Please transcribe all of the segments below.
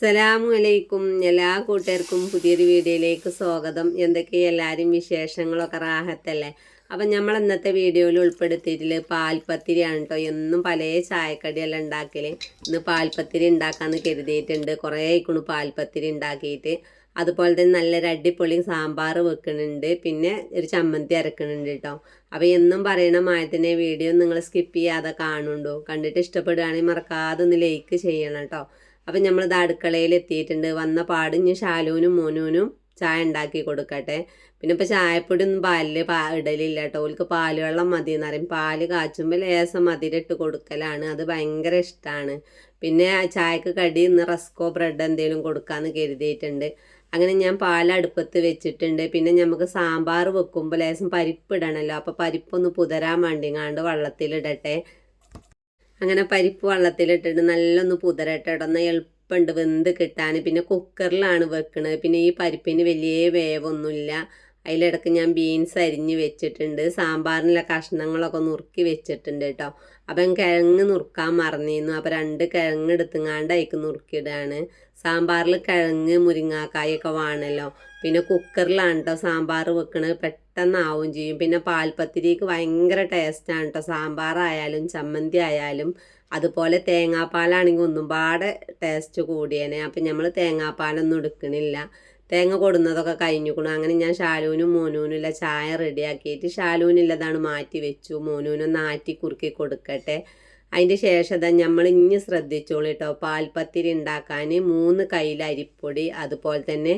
അസ്സലാമു അലൈക്കും എല്ലാ കൂട്ടുകാർക്കും പുതിയൊരു വീഡിയോയിലേക്ക് സ്വാഗതം. എന്തൊക്കെ എല്ലാവരും വിശേഷങ്ങളൊക്കെ? റാഹത്തല്ലേ? അപ്പം നമ്മൾ ഇന്നത്തെ വീഡിയോയിൽ ഉൾപ്പെടുത്തിയിട്ടില്ല പാൽപ്പത്തിരിയാണ് കേട്ടോ. എന്നും പല ചായക്കടിയെല്ലാം ഉണ്ടാക്കൽ. ഇന്ന് പാൽപ്പത്തിരി ഉണ്ടാക്കാമെന്ന് കരുതിയിട്ടുണ്ട്. കുറേ ആയിക്കണു പാൽപ്പത്തിരി ഉണ്ടാക്കിയിട്ട്. അതുപോലെ തന്നെ നല്ലൊരു അടിപൊളി സാമ്പാർ വെക്കുന്നുണ്ട് പിന്നെ ഒരു ചമ്മന്തി അരക്കുന്നുണ്ട് കേട്ടോ. അപ്പോൾ എന്നും പറയണ മായത്തിന്റെ വീഡിയോ നിങ്ങൾ സ്കിപ്പ് ചെയ്യാതെ കാണുന്നുണ്ടോ? കണ്ടിട്ട് ഇഷ്ടപ്പെടുകയാണെങ്കിൽ മറക്കാതെ ഒന്ന് ലൈക്ക് ചെയ്യണം കേട്ടോ. അപ്പം നമ്മളിത് അടുക്കളയിൽ എത്തിയിട്ടുണ്ട് വന്ന പാട് ഞാൻ ഷാലൂനും മോനൂനും ചായ ഉണ്ടാക്കി കൊടുക്കട്ടെ. പിന്നെ ഇപ്പോൾ ചായപ്പൊടി ഒന്നും പാലിൽ പാ ഇടലില്ല കേട്ടോ ഓൾക്ക് പാൽ വെള്ളം മതി എന്ന് പറയും. പാൽ കാച്ചുമ്പോൾ ലേസം മതിരിട്ട് കൊടുക്കലാണ്. അത് ഭയങ്കര ഇഷ്ടമാണ് പിന്നെ ചായക്ക് കടി ഇന്ന് റസ്കോ ബ്രെഡ് എന്തെങ്കിലും കൊടുക്കാമെന്ന് കരുതിയിട്ടുണ്ട്. അങ്ങനെ ഞാൻ പാൽ അടുപ്പത്ത് വെച്ചിട്ടുണ്ട്. പിന്നെ നമുക്ക് സാമ്പാർ വെക്കുമ്പോൾ ലേസം പരിപ്പ് ഇടണമല്ലോ അപ്പോൾ പരിപ്പൊന്ന് പുതരാൻ വേണ്ടിങ്ങാണ്ട് വെള്ളത്തിലിടട്ടെ. അങ്ങനെ പരിപ്പ് വെള്ളത്തിലിട്ടിട്ട് നല്ലൊന്ന് പുതരട്ടെ. ഇടന്ന് എളുപ്പമുണ്ട് വെന്ത് കിട്ടാൻ. പിന്നെ കുക്കറിലാണ് വെക്കണത്. പിന്നെ ഈ പരിപ്പിന് വലിയ വേവൊന്നുമില്ല. അതിലിടക്ക് ഞാൻ ബീൻസ് അരിഞ്ഞ് വെച്ചിട്ടുണ്ട്. സാമ്പാറിനുള്ള കഷ്ണങ്ങളൊക്കെ നുറുക്കി വെച്ചിട്ടുണ്ട് കേട്ടോ. അപ്പം കിഴങ്ങ് നുറുക്കാൻ മറന്നിരുന്നു അപ്പം രണ്ട് കിഴങ്ങ് എടുത്തുങ്ങാണ്ട് അതിക്ക് നുറുക്കിയിടാണ്. സാമ്പാറിൽ കിഴങ്ങ് മുരിങ്ങാക്കായൊക്കെ വേണമല്ലോ. പിന്നെ കുക്കറിലാണ് കേട്ടോ സാമ്പാർ വെക്കണത്. പെട്ടെന്നാവും ചെയ്യും. പിന്നെ പാൽപ്പത്തിരിക്ക് ഭയങ്കര ടേസ്റ്റാണ് കേട്ടോ സാമ്പാറായാലും ചമ്മന്തി ആയാലും അതുപോലെ തേങ്ങാപ്പാലാണെങ്കിൽ ഒന്നും പാടെ ടേസ്റ്റ് കൂടിയേനെ. അപ്പം നമ്മൾ തേങ്ങാപ്പാലൊന്നും എടുക്കണില്ല. തേങ്ങ കൊടുന്നതൊക്കെ കഴിഞ്ഞുക്കണു. അങ്ങനെ ഞാൻ ഷാലൂനും മോനൂനുള്ള ചായ റെഡിയാക്കിയിട്ട് ഷാലൂനുള്ളതാണ് മാറ്റി വെച്ചു. മോനൂനൊന്ന് ആറ്റി കുറുക്കി കൊടുക്കട്ടെ. അതിന്റെ ശേഷം നമ്മൾ ഇനി ശ്രദ്ധിച്ചോളൂ കേട്ടോ പാൽപ്പത്തിരി ഉണ്ടാക്കാൻ മൂന്ന് കയ്യിൽ അരിപ്പൊടി അതുപോലെ തന്നെ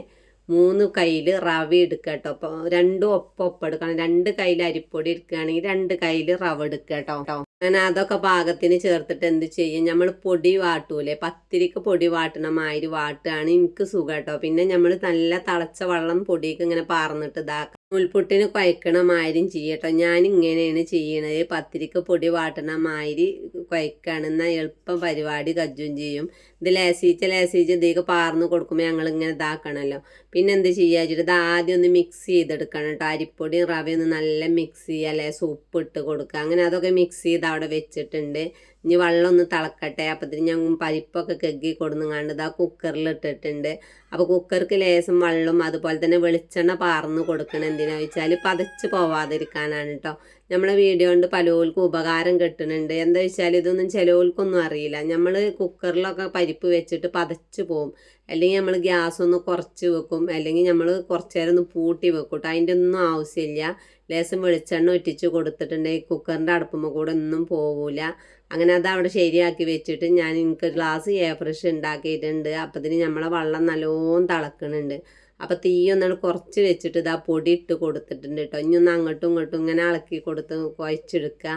മൂന്ന് കയ്യിൽ റവ എടുക്കുക കേട്ടോ. അപ്പോൾ രണ്ടും ഒപ്പം ഒപ്പം എടുക്കണം. രണ്ട് കയ്യിൽ അരിപ്പൊടി എടുക്കുകയാണെങ്കിൽ രണ്ട് കയ്യിൽ റവ എടുക്കുക കേട്ടോ. അങ്ങനെ അതൊക്കെ പാകത്തിന് ചേർത്തിട്ട് എന്ത് ചെയ്യും? നമ്മൾ പൊടി വാട്ടൂലേ? പത്തിരിക്ക് പൊടി വാട്ടണ മാതിരി വാട്ടുകയാണ് എനിക്ക് സുഖം കേട്ടോ. പിന്നെ നമ്മൾ നല്ല തളച്ച വെള്ളം പൊടിയൊക്കെ ഇങ്ങനെ പാർന്നിട്ട് ഇതാക്കാം. നൂൽപുട്ടിന് കുഴക്കണ മാതിരിയും ചെയ്യട്ടോ ഞാൻ ഇങ്ങനെയാണ് ചെയ്യണത്. പത്തിരിക്ക് പൊടി വാട്ടണ മാതിരി കുഴക്കുകയാണ് എന്നാൽ എളുപ്പം പരിപാടി കജ്ജും ചെയ്യും. ഇത് ലേസീച്ച ലേസീച്ച് ഇതേക്ക് പാർന്ന് കൊടുക്കുമ്പോൾ ഞങ്ങൾ ഇങ്ങനെ ഇതാക്കണമല്ലോ പിന്നെ എന്ത് ചെയ്യുക ഇത് ആദ്യം ഒന്ന് മിക്സ് ചെയ്തെടുക്കണം കേട്ടോ. അരിപ്പൊടിയും റവയൊന്ന് നല്ല മിക്സ് ചെയ്യുക അല്ലെ സൂപ്പ് ഇട്ട് കൊടുക്കുക. അങ്ങനെ അതൊക്കെ മിക്സ് ചെയ്ത് അവിടെ വെച്ചിട്ടുണ്ട്. ഇനി വെള്ളം ഒന്ന് തിളക്കട്ടെ. അപ്പത്തിന് ഞാൻ പരിപ്പൊക്കെ കെഗ്ഗി കൊടുന്നുങ്ങാണ്ട് ഇതാ കുക്കറിൽ ഇട്ടിട്ടുണ്ട്. അപ്പോൾ കുക്കർക്ക് ലേശം വെള്ളം അതുപോലെ തന്നെ വെളിച്ചെണ്ണ പാർന്ന് കൊടുക്കണം. എന്തിനാ വെച്ചാൽ പതച്ച് പോവാതിരിക്കാനാണ് കേട്ടോ നമ്മളെ വീഡിയോ കൊണ്ട് പലവർക്കും ഉപകാരം കിട്ടുന്നുണ്ട്. എന്താ വെച്ചാൽ ഇതൊന്നും ചിലവർക്കൊന്നും അറിയില്ല. നമ്മൾ കുക്കറിലൊക്കെ പരിപ്പ് വെച്ചിട്ട് പതച്ച് പോവും. അല്ലെങ്കിൽ നമ്മൾ ഗ്യാസ് ഒന്ന് കുറച്ച് വെക്കും അല്ലെങ്കിൽ നമ്മൾ കുറച്ച് നേരം ഒന്ന് പൂട്ടി വെക്കും അതിന്റെ ഒന്നും ആവശ്യമില്ല. ലേശം വെളിച്ചെണ്ണ ഒറ്റിച്ച് കൊടുത്തിട്ടുണ്ടെങ്കിൽ കുക്കറിന്റെ അടുപ്പുമ്പോൾ കൂടെ ഒന്നും പോവില്ല അങ്ങനെ അത് അവിടെ ശരിയാക്കി വെച്ചിട്ട് ഞാൻ എനിക്ക് ഗ്ലാസ് എയർ ഫ്രഷ് ഉണ്ടാക്കിയിട്ടുണ്ട്. അപ്പത്തിന് നമ്മളെ വെള്ളം നല്ലോണം തിളക്കണുണ്ട്. അപ്പം തീ ഒന്നാണ് കുറച്ച് വെച്ചിട്ട് ഇതാ പൊടി ഇട്ട് കൊടുത്തിട്ടുണ്ട് കേട്ടോ ഇനി ഒന്ന് അങ്ങോട്ടും ഇങ്ങോട്ടും ഇങ്ങനെ ഇളക്കി കൊടുത്ത് കുഴച്ചെടുക്കുക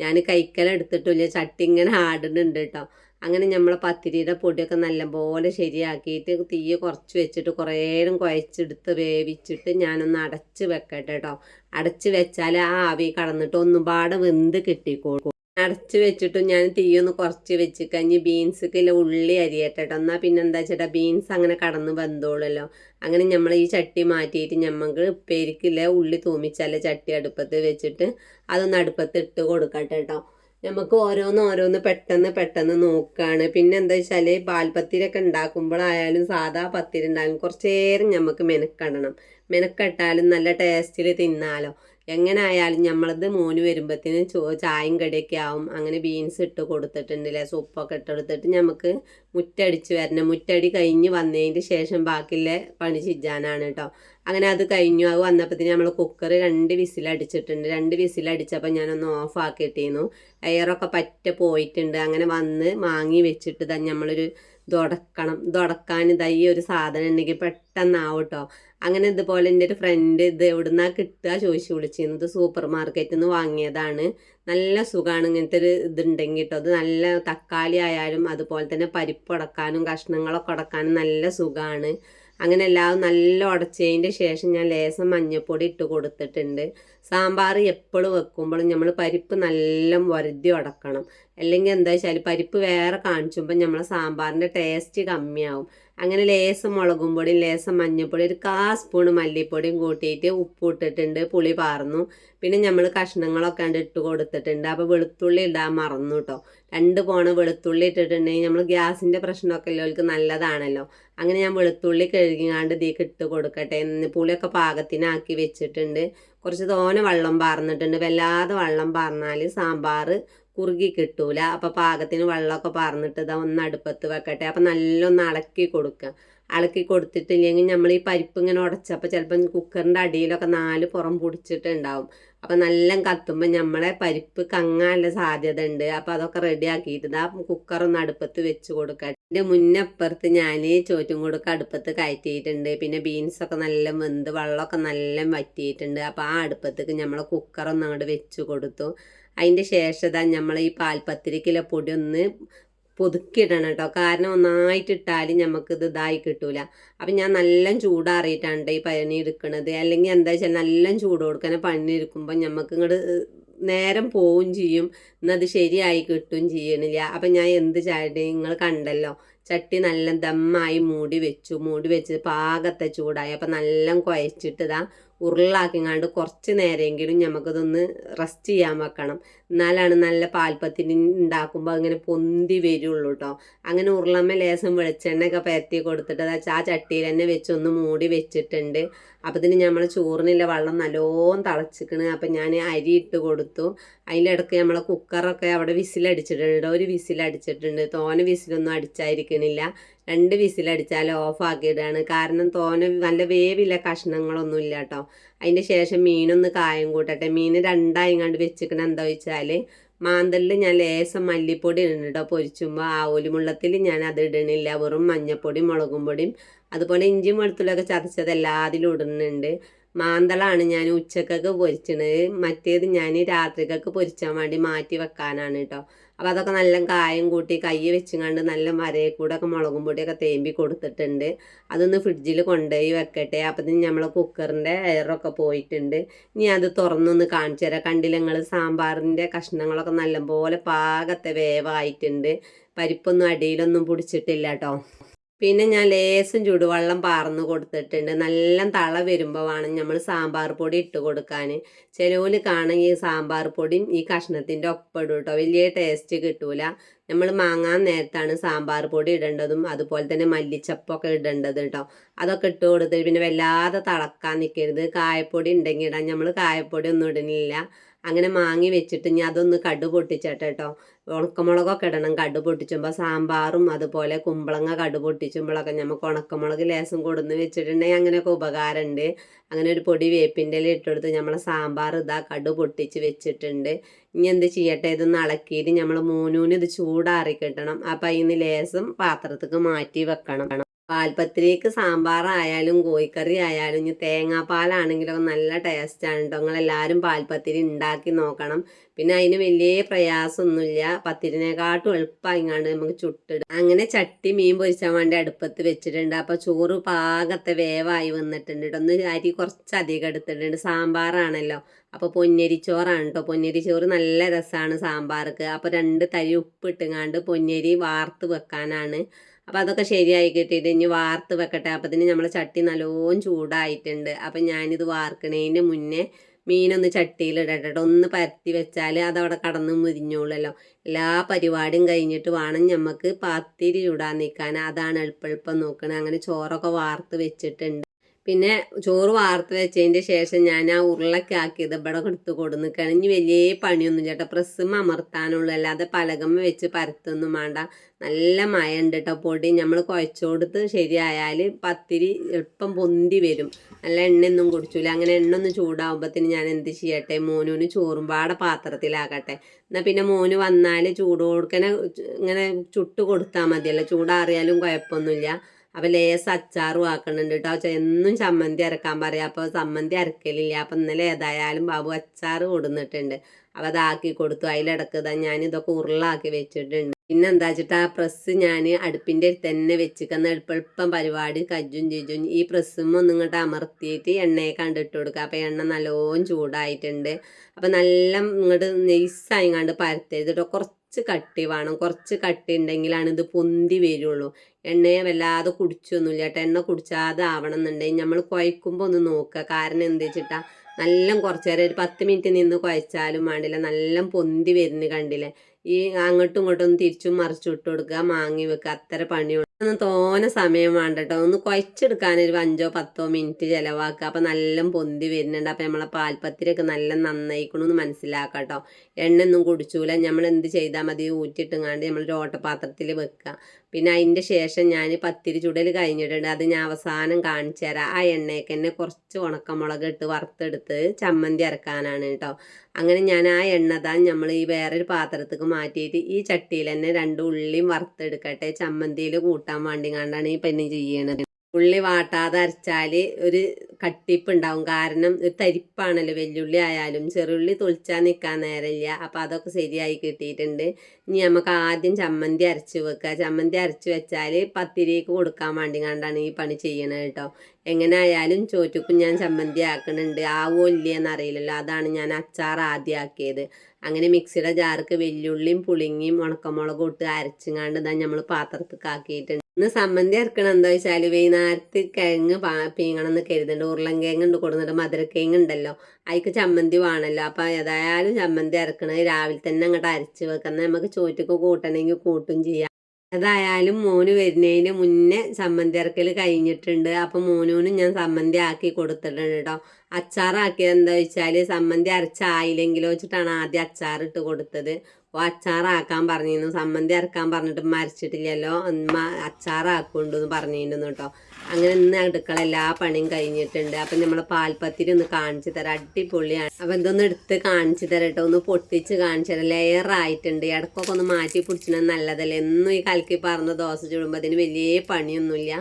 ഞാൻ കൈക്കലെടുത്തിട്ടില്ല ചട്ടി ഇങ്ങനെ ആടുന്നുണ്ട് കേട്ടോ അങ്ങനെ നമ്മൾ പത്തിരിയുടെ പൊടിയൊക്കെ നല്ലപോലെ ശരിയാക്കിയിട്ട് തീ കുറച്ച് വെച്ചിട്ട് കുറേ നേരം കുഴച്ചെടുത്ത് വേവിച്ചിട്ട് ഞാനൊന്ന് അടച്ച് വെക്കട്ടെ കേട്ടോ അടച്ച് വെച്ചാൽ ആ ആവി കടന്നിട്ട് ഒന്നും പാടെ വെന്ത് കിട്ടിക്കോളും. അടച്ച് വെച്ചിട്ട് ഞാൻ തീയൊന്ന് കുറച്ച് വെച്ച് കഴിഞ്ഞ് ബീൻസ്ക്കില്ല ഉള്ളി അരിയട്ടെ എന്നാൽ പിന്നെ എന്താ വെച്ചിട്ടാ ബീൻസ് അങ്ങനെ കടന്ന് വെന്തോളല്ലോ അങ്ങനെ നമ്മൾ ഈ ചട്ടി മാറ്റിയിട്ട് ഞമ്മക്ക് ഉപ്പേരിക്കില്ല ഉള്ളി തൂമിച്ചാലേ ചട്ടി അടുപ്പത്ത് വെച്ചിട്ട് അതൊന്ന് അടുപ്പത്ത് ഇട്ട് കൊടുക്കട്ടെ കേട്ടോ നമുക്ക് ഓരോന്ന് ഓരോന്ന് പെട്ടെന്ന് പെട്ടെന്ന് നോക്കുകയാണ് പിന്നെ എന്താ വെച്ചാൽ പാൽപ്പത്തിരൊക്കെ ഉണ്ടാക്കുമ്പോഴായാലും സാധാ പത്തിരി ഉണ്ടാകും കുറച്ച് നേരം നമുക്ക് മെനക്കെടണം. മെനക്കെട്ടാലും നല്ല ടേസ്റ്റിൽ തിന്നാലോ. എങ്ങനെ ആയാലും നമ്മളത് മോന് വരുമ്പോഴത്തേന് ചോ ചായയും കടിയൊക്കെ ആവും. അങ്ങനെ ബീൻസ് ഇട്ട് കൊടുത്തിട്ടുണ്ടല്ലേ സൂപ്പൊക്കെ ഇട്ടെടുത്തിട്ട് നമുക്ക് മുറ്റടിച്ച് വരണം. മുറ്റടി കഴിഞ്ഞ് വന്നതിന്റെ ശേഷം ബാക്കിയുള്ള പണി ചിജാനാണ് കേട്ടോ അങ്ങനെ അത് കഴിഞ്ഞു. അത് വന്നപ്പോഴത്തേന് നമ്മൾ കുക്കർ രണ്ട് വിസിലടിച്ചിട്ടുണ്ട്. രണ്ട് വിസിലടിച്ചപ്പോൾ ഞാനൊന്ന് ഓഫ് ആക്കിയിട്ടിരുന്നു എയറൊക്കെ പറ്റ പോയിട്ടുണ്ട്. അങ്ങനെ വന്ന് മാങ്ങി വെച്ചിട്ട് തന്നെ നമ്മളൊരു തുടക്കണം. തുടക്കാൻ ഇതായി ഒരു സാധനം ഉണ്ടെങ്കിൽ പെട്ടെന്നാവും കേട്ടോ അങ്ങനെ ഇതുപോലെ എന്റെ ഒരു ഫ്രണ്ട് ഇത് എവിടുന്നാ കിട്ടുക ചോദിച്ചു വിളിച്ചിരുന്നു ഇത് സൂപ്പർ മാർക്കറ്റിൽ നിന്ന് വാങ്ങിയതാണ്. നല്ല സുഖമാണ് ഇങ്ങനത്തെ ഒരു ഇതുണ്ടെങ്കിൽ കേട്ടോ അത് നല്ല തക്കാളി ആയാലും അതുപോലെ തന്നെ പരിപ്പ് ഉടക്കാനും കഷ്ണങ്ങളൊക്കെ ഉടക്കാനും നല്ല സുഖമാണ് അങ്ങനെ എല്ലാം നല്ല ഉടച്ചതിന്റെ ശേഷം ഞാൻ ലേസം മഞ്ഞൾപ്പൊടി ഇട്ട് കൊടുത്തിട്ടുണ്ട്. സാമ്പാർ എപ്പോഴും വെക്കുമ്പോഴും നമ്മൾ പരിപ്പ് നല്ല വരുതി ഉടക്കണം. അല്ലെങ്കിൽ എന്താ വെച്ചാൽ പരിപ്പ് വേറെ കാണിച്ചുമ്പോൾ നമ്മളെ സാമ്പാറിന്റെ ടേസ്റ്റ് കമ്മിയാവും. അങ്ങനെ ലേസം മുളകും പൊടിയും ലേസം മഞ്ഞൾപ്പൊടി ഒരു കാ സ്പൂൺ മല്ലിപ്പൊടിയും കൂട്ടിയിട്ട് ഉപ്പ് ഇട്ടിട്ടുണ്ട് പുളി പാർന്നു. പിന്നെ നമ്മൾ കഷ്ണങ്ങളൊക്കെ കണ്ട് ഇട്ട് കൊടുത്തിട്ടുണ്ട്. അപ്പോൾ വെളുത്തുള്ളി ഇടാൻ മറന്നു കേട്ടോ രണ്ട് പോണ വെളുത്തുള്ളി ഇട്ടിട്ടുണ്ടെങ്കിൽ നമ്മൾ ഗ്യാസിന്റെ പ്രശ്നമൊക്കെ ഉള്ളവർക്ക് നല്ലതാണല്ലോ. അങ്ങനെ ഞാൻ വെളുത്തുള്ളി കഴുകിങ്ങാണ്ട് ഇതിക്ക് ഇട്ട് കൊടുക്കട്ടെ. എന്ന് പുളിയൊക്കെ പാകത്തിനാക്കി വെച്ചിട്ടുണ്ട്. കുറച്ച് തോനെ വെള്ളം പാർന്നിട്ടുണ്ട്. വല്ലാതെ വെള്ളം പാർന്നാൽ സാമ്പാർ കുറുകി കിട്ടൂല. അപ്പോൾ പാകത്തിന് വെള്ളമൊക്കെ പാർന്നിട്ട് ഇതാ ഒന്ന് അടുപ്പത്ത് വെക്കട്ടെ. അപ്പോൾ നല്ലൊന്ന് ഇളക്കി കൊടുക്കുക ഇളക്കി കൊടുത്തിട്ടില്ലെങ്കിൽ നമ്മൾ ഈ പരിപ്പ് ഇങ്ങനെ ഉടച്ചപ്പോൾ ചിലപ്പം കുക്കറിന്റെ അടിയിലൊക്കെ നാല് പുറം പൊടിച്ചിട്ടുണ്ടാവും. അപ്പോൾ നല്ല കത്തുമ്പോൾ നമ്മളെ പരിപ്പ് കങ്ങാനുള്ള സാധ്യത ഉണ്ട്. അപ്പോൾ അതൊക്കെ റെഡി ആക്കിയിട്ട് ഇതാ കുക്കറൊന്ന് അടുപ്പത്ത് വെച്ച് കൊടുക്കട്ടെ എന്റെ മുന്നപ്പുറത്ത് ഞാൻ ചോറ്റും കൊടുക്ക അടുപ്പത്ത് കയറ്റിയിട്ടുണ്ട്. പിന്നെ ബീൻസൊക്കെ നല്ല വെന്ത് വെള്ളമൊക്കെ നല്ല വറ്റിയിട്ടുണ്ട്. അപ്പോൾ ആ അടുപ്പത്തേക്ക് നമ്മൾ കുക്കറൊന്ന് അങ്ങോട്ട് വെച്ച് കൊടുത്തു. അതിന്റെ ശേഷം നമ്മൾ ഈ പാൽപ്പത്തിരിക്കിലെ പൊടി ഒന്ന് പുതുക്കിയിടണം കേട്ടോ കാരണം ഒന്നായിട്ട് ഇട്ടാൽ ഇത് ഇതായി കിട്ടൂല. അപ്പം ഞാൻ നല്ല ചൂടാറിയിട്ടാണ് ഈ പനി എടുക്കണത്. അല്ലെങ്കിൽ എന്താ വെച്ചാൽ നല്ല ചൂട് കൊടുക്കണ പണി എടുക്കുമ്പോൾ നമുക്ക് ഇങ്ങോട്ട് നേരം പോവും ചെയ്യും. എന്നത് ശരിയായി കിട്ടും ചെയ്യണില്ല. അപ്പം ഞാൻ എന്ത് ചാടി നിങ്ങൾ കണ്ടല്ലോ. ചട്ടി നല്ല ദമ്മായി മൂടി വെച്ചു. മൂടി വെച്ച് പാകത്തെ ചൂടായി. അപ്പം നല്ല കുഴച്ചിട്ട് ഇതാ ഉരുളാക്കിങ്ങാണ്ട് കുറച്ച് നേരമെങ്കിലും നമുക്കതൊന്ന് റെസ്റ്റ് ചെയ്യാൻ വെക്കണം. എന്നാലാണ് നല്ല പാൽപ്പത്തിന് ഉണ്ടാക്കുമ്പോൾ അങ്ങനെ പൊന്തി വരുള്ളൂ കേട്ടോ അങ്ങനെ ഉരുളമ്മ ലേസം വെളിച്ചെണ്ണയൊക്കെ പരത്തി കൊടുത്തിട്ട് അത് ആ ചട്ടിയിൽ തന്നെ വെച്ചൊന്ന് മൂടി വെച്ചിട്ടുണ്ട്. അപ്പം തന്നെ നമ്മൾ ചോറിനുള്ള വെള്ളം നല്ലോണം തിളച്ചിക്കണ്. അപ്പം ഞാൻ അരി ഇട്ട് കൊടുത്തു. അതിലിടക്ക് നമ്മളെ കുക്കറൊക്കെ അവിടെ വിസിലടിച്ചിട്ടുണ്ട്. ഒരു വിസിലടിച്ചിട്ടുണ്ട്. തോനെ വിസിലൊന്നും അടിച്ചായിരിക്കണില്ല. രണ്ട് വിസിലടിച്ചാൽ ഓഫാക്കിയിടാണ് കാരണം തോനെ നല്ല വേവില്ല കഷ്ണങ്ങളൊന്നും ഇല്ല കേട്ടോ അതിന്റെ ശേഷം മീനൊന്ന് കായം കൂട്ടട്ടെ. മീൻ രണ്ടായി കണ്ട് വെച്ചിക്കണ എന്താ വെച്ചാൽ മാന്തലിൽ ഞാൻ ലേശം മല്ലിപ്പൊടി ഇടുന്നുണ്ടോ പൊരിച്ചുമ്പോൾ ആവൂലിമുള്ളത്തിൽ ഞാൻ അത് ഇടണില്ല. വെറും മഞ്ഞപ്പൊടി മുളകും പൊടിയും അതുപോലെ ഇഞ്ചിയും വെളുത്തുള്ളിയൊക്കെ ചതച്ചത് എല്ലാത്തിലും ഇടുന്നുണ്ട്. മാന്തളാണ് ഞാൻ ഉച്ചക്കൊക്കെ പൊരിച്ചത് മറ്റേത് ഞാൻ രാത്രിക്കൊക്കെ പൊരിച്ചാൻ വേണ്ടി മാറ്റി വെക്കാനാണ് കേട്ടോ അപ്പോൾ അതൊക്കെ നല്ല കായം കൂട്ടി കൈ വെച്ചുകൊണ്ട് നല്ല മരയെ കൂടെ ഒക്കെ മുളകും പൊടിയൊക്കെ തേമ്പി കൊടുത്തിട്ടുണ്ട്. അതൊന്ന് ഫ്രിഡ്ജിൽ കൊണ്ടുപോയി വെക്കട്ടെ. അപ്പത്തിന് നമ്മളെ കുക്കറിന്റെ എയറൊക്കെ പോയിട്ടുണ്ട്. ഇനി അത് തുറന്നൊന്ന് കാണിച്ചു തരാം. കണ്ടില്ല സാമ്പാറിന്റെ കഷ്ണങ്ങളൊക്കെ നല്ലപോലെ പാകത്തെ വേവായിട്ടുണ്ട്. പരിപ്പൊന്നും അടിയിലൊന്നും പിടിച്ചിട്ടില്ല കേട്ടോ പിന്നെ ഞാൻ ലേസും ചൂടുവെള്ളം പാർന്ന് കൊടുത്തിട്ടുണ്ട്. നല്ല തള വരുമ്പോൾ വേണം നമ്മൾ സാമ്പാർ പൊടി ഇട്ട് കൊടുക്കാൻ ചിലവിൽ കാണാൻ ഈ സാമ്പാർ പൊടിയും ഈ കഷ്ണത്തിന്റെ ഒപ്പം ഇടും കേട്ടോ വലിയ ടേസ്റ്റ് കിട്ടൂല. നമ്മൾ മാങ്ങാൻ നേരത്താണ് സാമ്പാർ പൊടി ഇടേണ്ടതും അതുപോലെ തന്നെ മല്ലിച്ചപ്പൊക്കെ ഇടേണ്ടത് കേട്ടോ അതൊക്കെ ഇട്ട് കൊടുത്തിട്ട് പിന്നെ വല്ലാതെ തിളക്കാൻ നിൽക്കരുത് കായപ്പൊടി ഉണ്ടെങ്കിൽ ഇടാൻ നമ്മൾ കായപ്പൊടി ഒന്നും ഇടുന്നില്ല. അങ്ങനെ മാങ്ങി വെച്ചിട്ട് ഇനി അതൊന്ന് കടു പൊട്ടിച്ചേട്ട കേട്ടോ ഉണക്കമുളകൊക്കെ ഇടണം കടു പൊട്ടിച്ചുമ്പോൾ സാമ്പാറും അതുപോലെ കുമ്പളങ്ങ കടു പൊട്ടിച്ചുമ്പോഴൊക്കെ നമുക്ക് ഉണക്കമുളക് ലേസം കൊടുന്ന് വെച്ചിട്ടുണ്ടെങ്കിൽ അങ്ങനെയൊക്കെ ഉപകാരമുണ്ട് അങ്ങനെ ഒരു പൊടി വേപ്പിന്റെ ഇട്ടെടുത്ത് നമ്മൾ സാമ്പാർ ഇതാ കടു പൊട്ടിച്ച് വെച്ചിട്ടുണ്ട്. ഇനി എന്ത് ചെയ്യട്ടെ? ഇതൊന്ന് ഇളക്കിയിട്ട് നമ്മൾ മൂന്നൂന് ഇത് ചൂടാറി കിട്ടണം. അപ്പം അതിന് ലേസം പാത്രത്തേക്ക് മാറ്റി വെക്കണം. പാൽപ്പത്തിരിക്ക് സാമ്പാറായാലും കോഴിക്കറി ആയാലും ഇനി തേങ്ങാപ്പാലാണെങ്കിലൊക്കെ നല്ല ടേസ്റ്റാണ് കേട്ടോ നിങ്ങളെല്ലാവരും പാൽപ്പത്തിരി ഉണ്ടാക്കി നോക്കണം. പിന്നെ അതിന് വലിയ പ്രയാസമൊന്നുമില്ല പത്തിരിനെക്കാട്ടും എളുപ്പമായിങ്ങാണ്ട് നമുക്ക് ചുട്ടിടും അങ്ങനെ ചട്ടി മീൻ പൊരിച്ചാൻ വേണ്ടി അടുപ്പത്ത് വെച്ചിട്ടുണ്ട്. അപ്പോൾ ചോറ് പാകത്തെ വേവായി വന്നിട്ടുണ്ട് കേട്ടോ ഒന്ന് അരി കുറച്ച് അധികം എടുത്തിട്ടുണ്ട്. സാമ്പാറാണല്ലോ. അപ്പോൾ പൊന്നരിച്ചോറാണ് കേട്ടോ പൊന്നരി ചോറ് നല്ല രസമാണ് സാമ്പാർക്ക്. അപ്പോൾ രണ്ട് തരി ഉപ്പ് ഇട്ടുങ്ങാണ്ട് പൊന്നരി വാർത്ത് വെക്കാനാണ്. അപ്പോൾ അതൊക്കെ ശരിയായി കിട്ടിയിട്ട് ഇനി വാർത്ത് വെക്കട്ടെ. അപ്പത്തിന് നമ്മളെ ചട്ടി നല്ലോണം ചൂടായിട്ടുണ്ട്. അപ്പം ഞാനിത് വാർക്കണേന്റെ മുന്നേ മീനൊന്ന് ചട്ടിയിലിടട്ടെ ഒന്ന് പരത്തി വെച്ചാൽ അതവിടെ കടന്ന് മുരിഞ്ഞോളല്ലോ എല്ലാ പരിപാടിയും കഴിഞ്ഞിട്ട് വേണം നമുക്ക് പത്തിരി ചൂടാൻ നിൽക്കാൻ അതാണ് എളുപ്പം എളുപ്പം നോക്കണത് അങ്ങനെ ചോറൊക്കെ വാർത്ത് വെച്ചിട്ടുണ്ട്. പിന്നെ ചോറ് വാർത്ത് വെച്ചതിന്റെ ശേഷം ഞാൻ ആ ഉരുളക്കാക്കിയത് ഇവിടെ എടുത്ത് കൊടുന്നിക്കാണ്. ഇനി വലിയ പണിയൊന്നും ചേട്ടാ പ്രസ്സും അമർത്താനുള്ളൂ. അല്ലാതെ പലകമ്മ വെച്ച് പരത്തൊന്നും വേണ്ട. നല്ല മയ ഉണ്ട് കേട്ടോ. പൊടി നമ്മൾ കുഴച്ചുകൊടുത്ത് ശരിയായാൽ പത്തിരി എളുപ്പം പൊന്തി വരും. നല്ല എണ്ണയൊന്നും കുടിച്ചില്ല അങ്ങനെ എണ്ണ ഒന്ന് ചൂടാകുമ്പോഴത്തേന് ഞാൻ എന്ത് ചെയ്യട്ടെ? മോനൂന് ചോറും പാടെ പാത്രത്തിലാക്കട്ടെ എന്നാൽ പിന്നെ മോന് വന്നാൽ ചൂട് കൊടുക്കണ ഇങ്ങനെ ചുട്ട് കൊടുത്താൽ മതിയല്ലോ. ചൂടാറിയാലും കുഴപ്പമൊന്നുമില്ല. അപ്പോൾ ലേസ് അച്ചാറും ആക്കുന്നുണ്ട് കേട്ടോ എന്നും ചമ്മന്തി അരക്കാൻ പറയാം. അപ്പോൾ ചമ്മന്തി അരക്കലില്ല. അപ്പം ഇന്നലെ ഏതായാലും ബാബു അച്ചാർ കൊടുന്നിട്ടുണ്ട്. അപ്പോൾ അതാക്കി കൊടുത്തു. അതിലിടക്ക് ഇതാ ഞാൻ ഇതൊക്കെ ഉരുളാക്കി വെച്ചിട്ടുണ്ട്. പിന്നെ എന്താ വെച്ചിട്ട് ആ പ്രസ് ഞാൻ അടുപ്പിന്റെ തന്നെ വെച്ചിക്കുന്ന എളുപ്പം പരിപാടി കജ്ജും ജിജും. ഈ പ്രസ്സും ഒന്നും ഇങ്ങോട്ട് അമർത്തിയിട്ട് എണ്ണയെ കണ്ടിട്ട് കൊടുക്കുക അപ്പോൾ എണ്ണ നല്ലോണം ചൂടായിട്ടുണ്ട്. അപ്പോൾ നല്ല ഇങ്ങോട്ട് നെയ്സ് കണ്ട് പരത്തരുത് കേട്ടോ കുറച്ച് കട്ടി വേണം. കുറച്ച് കട്ടി ഉണ്ടെങ്കിലാണ് ഇത് പൊന്തി വരുള്ളൂ. എണ്ണയെ വല്ലാതെ കുടിച്ചൊന്നുമില്ല കേട്ടോ. എണ്ണ കുടിച്ചാതെ ആവണം എന്നുണ്ടെങ്കിൽ നമ്മൾ കുഴക്കുമ്പോൾ ഒന്ന് നോക്കുക. കാരണം എന്താ വെച്ചിട്ടാ? നല്ല കുറച്ച് നേരം ഒരു പത്ത് മിനിറ്റ് നിന്ന് കുഴച്ചാലും വേണ്ടില്ല. നല്ല പൊന്തി വരുന്നു കണ്ടില്ലേ? ഈ അങ്ങോട്ടും ഇങ്ങോട്ടും ഒന്ന് തിരിച്ചും മറിച്ചും ഇട്ട് കൊടുക്കുക. മാങ്ങി വെക്കുക. അത്ര പണിയുള്ളൂ. ഒന്ന് തോനെ സമയം വേണ്ട കേട്ടോ ഒന്ന് കുഴച്ചെടുക്കാൻ ഒരു അഞ്ചോ പത്തോ മിനിറ്റ് ചിലവാക്കുക അപ്പം നല്ല പൊന്തി വരുന്നുണ്ട്. അപ്പം നമ്മളെ പാൽപ്പത്തിരിയൊക്കെ നല്ല നന്നായിക്കണമെന്ന് മനസ്സിലാക്കാം കേട്ടോ എണ്ണ ഒന്നും കുടിച്ചൂല. നമ്മൾ എന്ത് ചെയ്താൽ മതി? ഊറ്റിയിട്ടുങ്ങാണ്ട് നമ്മൾ ഒരു ഓട്ടപാത്രത്തിൽ വെക്കുക പിന്നെ അതിന്റെ ശേഷം ഞാൻ പത്തിരി ചുടൽ കഴിഞ്ഞിട്ടുണ്ട്. അത് ഞാൻ അവസാനം കാണിച്ചു തരാം. ആ എണ്ണയ്ക്ക് തന്നെ കുറച്ച് ഉണക്കമുളക് ഇട്ട് വറുത്തെടുത്ത് ചമ്മന്തി അരക്കാനാണ് കേട്ടോ. അങ്ങനെ ഞാൻ ആ എണ്ണ താൻ നമ്മൾ ഈ വേറൊരു പാത്രത്തേക്ക് മാറ്റിയിട്ട് ഈ ചട്ടിയിൽ തന്നെ രണ്ട് ഉള്ളിയും വറുത്തെടുക്കട്ടെ. ചമ്മന്തിയിൽ കൂട്ടാൻ വേണ്ടി കണ്ടാണ് ഈ പെണ്ണി ചെയ്യണത്. ഉള്ളി വാട്ടാതെ അരച്ചാൽ ഒരു കട്ടിപ്പ് ഉണ്ടാവും കാരണം ഒരു തരിപ്പാണല്ലോ. വെല്ലുള്ളി ആയാലും ചെറുള്ളി തൊളിച്ചാൽ നിൽക്കാൻ നേരമില്ല. അപ്പോൾ അതൊക്കെ ശരിയായി കിട്ടിയിട്ടുണ്ട്. ഇനി നമുക്ക് ആദ്യം ചമ്മന്തി അരച്ച് വെക്കുക. ചമ്മന്തി അരച്ച് വെച്ചാൽ പത്തിരിക്ക് കൊടുക്കാൻ വേണ്ടി കണ്ടാണ് ഈ പണി ചെയ്യണത് കേട്ടോ. എങ്ങനെ ആയാലും ചോറ്റുക്കും ഞാൻ ചമ്മന്തി ആക്കണുണ്ട്. ആവോ ഇല്ലയെന്ന് അറിയില്ലല്ലോ അതാണ് ഞാൻ അച്ചാർ ആദ്യം ആക്കിയത്. അങ്ങനെ മിക്സിയുടെ ജാർക്ക് വെല്ലുള്ളിയും പുളിങ്ങിയും ഉണക്കമുളകും ഇട്ട് അരച്ചുങ്ങാണ്ട് ഇതാ നമ്മൾ പാത്രത്തിൽ ആക്കിയിട്ടുണ്ട്. ഇന്ന് സമ്മന്തി ഇറക്കണം എന്താ വെച്ചാൽ വൈകുന്നേരത്ത് കിഴങ്ങ് പാ പീങ്ങണം എന്ന് കരുതുന്നുണ്ട് ഉരുളൻകിഴങ്ങ് ഉണ്ട് കൊടുക്കുന്നുണ്ട് മധുരക്കിഴങ്ങ് ഉണ്ടല്ലോ. അതിക്ക് ചമ്മന്തി വേണമല്ലോ അപ്പം ഏതായാലും ചമ്മന്തി ഇറക്കണത് രാവിലെ തന്നെ അങ്ങോട്ട് അരച്ച് വെക്കണം. നമുക്ക് ചോറ്റക്ക് കൂട്ടണമെങ്കിൽ കൂട്ടും ചെയ്യാം. ഏതായാലും മോന് വരുന്നതിന് മുന്നേ ചമ്മന്തി ഇറക്കൽ കഴിഞ്ഞിട്ടുണ്ട്. അപ്പം മോനൂനും ഞാൻ സമ്മന്തി ആക്കി കൊടുത്തിട്ടുണ്ട് കേട്ടോ അച്ചാറാക്കിയത് എന്താ വെച്ചാൽ സമ്മന്തി അരച്ചായില്ലെങ്കിലോ വെച്ചിട്ടാണ് ആദ്യം അച്ചാറിട്ട് കൊടുത്തത്. അച്ചാറാക്കാൻ പറഞ്ഞിരുന്നു. സമ്മന്തി അരക്കാൻ പറഞ്ഞിട്ട് മരിച്ചിട്ടില്ലല്ലോ. അമ്മ അച്ചാറാക്കുണ്ടെന്ന് പറഞ്ഞിരുന്നു കേട്ടോ അങ്ങനെ ഇന്ന് അടുക്കള എല്ലാ പണിയും കഴിഞ്ഞിട്ടുണ്ട്. അപ്പം നമ്മൾ പാൽപ്പത്തിരി ഒന്ന് കാണിച്ചു തരാം. അടിപൊളിയാണ്. അപ്പം ഇതൊന്ന് എടുത്ത് കാണിച്ചു തരാം കേട്ടോ ഒന്ന് പൊട്ടിച്ച് കാണിച്ചു തരാം. ലെയർ ആയിട്ടുണ്ട് ഇടക്കൊക്കെ ഒന്ന് മാറ്റി പിടിച്ചിട്ട് നല്ലതല്ലേ. എന്നും ഈ കലക്കി പറഞ്ഞ ദോശ ചുടുമ്പോൾ അതിന് വലിയ പണിയൊന്നുമില്ല.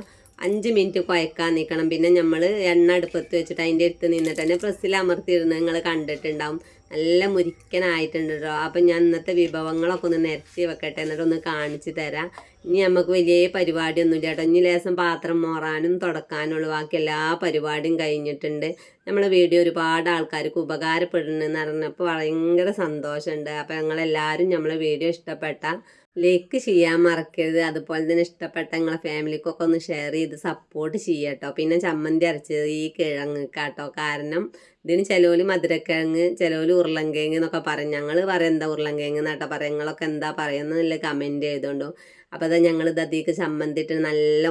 അഞ്ച് മിനിറ്റ് കുഴക്കാൻ നിൽക്കണം പിന്നെ നമ്മൾ എണ്ണ അടുപ്പത്ത് വെച്ചിട്ട് അതിന്റെ അടുത്ത് നിന്നിട്ട് തന്നെ പ്രസ്സിൽ അമർത്തിയിരുന്ന് നിങ്ങൾ കണ്ടിട്ടുണ്ടാവും. നല്ല മുരിക്കനായിട്ടുണ്ട് കേട്ടോ അപ്പം ഞാൻ ഇന്നത്തെ വിഭവങ്ങളൊക്കെ ഒന്ന് നിരത്തി വെക്കട്ടെ എന്നിട്ട് ഒന്ന് കാണിച്ചു തരാം. ഇനി നമുക്ക് വലിയ പരിപാടിയൊന്നുമില്ല കേട്ടോ. ഇനി ലേസം പാത്രം മോറാനും തുടക്കാനുള്ള. ബാക്കി എല്ലാ പരിപാടിയും കഴിഞ്ഞിട്ടുണ്ട്. നമ്മളെ വീഡിയോ ഒരുപാട് ആൾക്കാർക്ക് ഉപകാരപ്പെടുന്നു എന്ന് പറഞ്ഞപ്പോൾ ഭയങ്കര സന്തോഷമുണ്ട്. അപ്പോൾ ഞങ്ങളെല്ലാവരും നമ്മളെ വീഡിയോ ഇഷ്ടപ്പെട്ടാൽ ലൈക്ക് ചെയ്യാൻ മറക്കരുത്. അതുപോലെ തന്നെ ഇഷ്ടപ്പെട്ട നിങ്ങളെ ഫാമിലിക്കൊക്കെ ഒന്ന് ഷെയർ ചെയ്ത് സപ്പോർട്ട് ചെയ്യട്ടോ പിന്നെ ചമ്മന്തി അരച്ചത് ഈ കിഴങ്ങ് കേട്ടോ കാരണം ഇതിന് ചിലവർ മധുരക്കിഴങ്ങ് ചിലവർ ഉരുളൻകിഴങ്ങ് എന്നൊക്കെ പറയും. ഞങ്ങൾ പറയും എന്താ ഉരുളൻകിഴങ്ങ് എന്നാട്ടോ പറയും. നിങ്ങളൊക്കെ എന്താ പറയുന്നതെന്നില്ല കമന്റ് ചെയ്തോണ്ടോ അപ്പോൾ അത് ഞങ്ങൾ ഇതീക്ക് ചമ്മന്തി ഇട്ട് നല്ല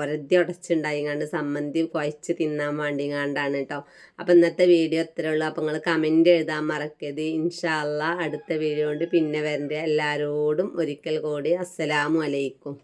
ഒരതി ഉടച്ചുണ്ടായിങ്ങാണ്ട് ചമ്മന്തി കുഴച്ച് തിന്നാൻ വേണ്ടി കണ്ടാണ് കേട്ടോ അപ്പോൾ ഇന്നത്തെ വീഡിയോ ഇത്രേ ഉള്ളൂ അപ്പോൾ നിങ്ങൾ കമന്റ് എഴുതാൻ മറക്കരുത്. ഇൻഷാല്ല അടുത്ത വീഡിയോ കൊണ്ട് പിന്നെ വരണ്ട. എല്ലാവരോടും ഒരിക്കൽ കൂടി അസ്സലാമു അലൈക്കും.